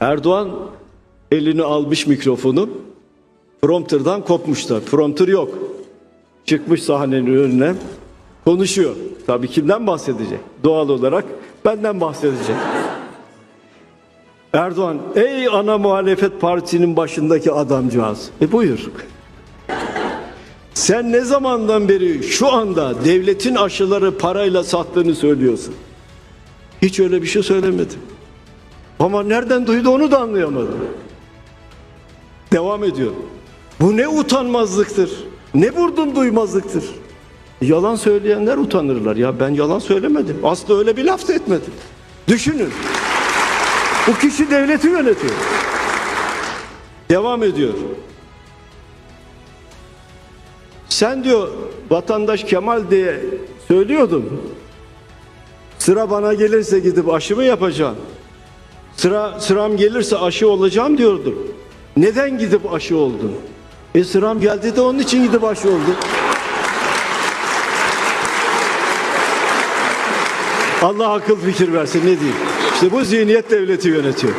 Erdoğan elini almış mikrofonu. Prompter'dan kopmuşlar. Prompter yok. Çıkmış sahnenin önüne. Konuşuyor. Tabii kimden bahsedecek? Doğal olarak benden bahsedecek. Erdoğan, ey ana muhalefet partisinin başındaki adamcağız. E buyur. Sen ne zamandan beri şu anda devletin aşıları parayla sattığını söylüyorsun? Hiç öyle bir şey söylemedim. Ama nereden duydu onu da anlayamadım. Devam ediyor. Bu ne utanmazlıktır. Ne vurdum duymazlıktır. Yalan söyleyenler utanırlar. Ya ben yalan söylemedim. Aslı öyle bir laf da etmedim. Düşünün. Bu kişi devleti yönetiyor. Devam ediyor. Sen diyor vatandaş Kemal diye söylüyordun. Sıra bana gelirse gidip aşımı yapacağım. Sıra sıram gelirse aşı olacağım diyordun. Neden gidip aşı oldun? E sıram geldi de onun için gidip aşı oldum. Allah akıl fikir versin ne diyeyim. İşte bu zihniyet devleti yönetiyor.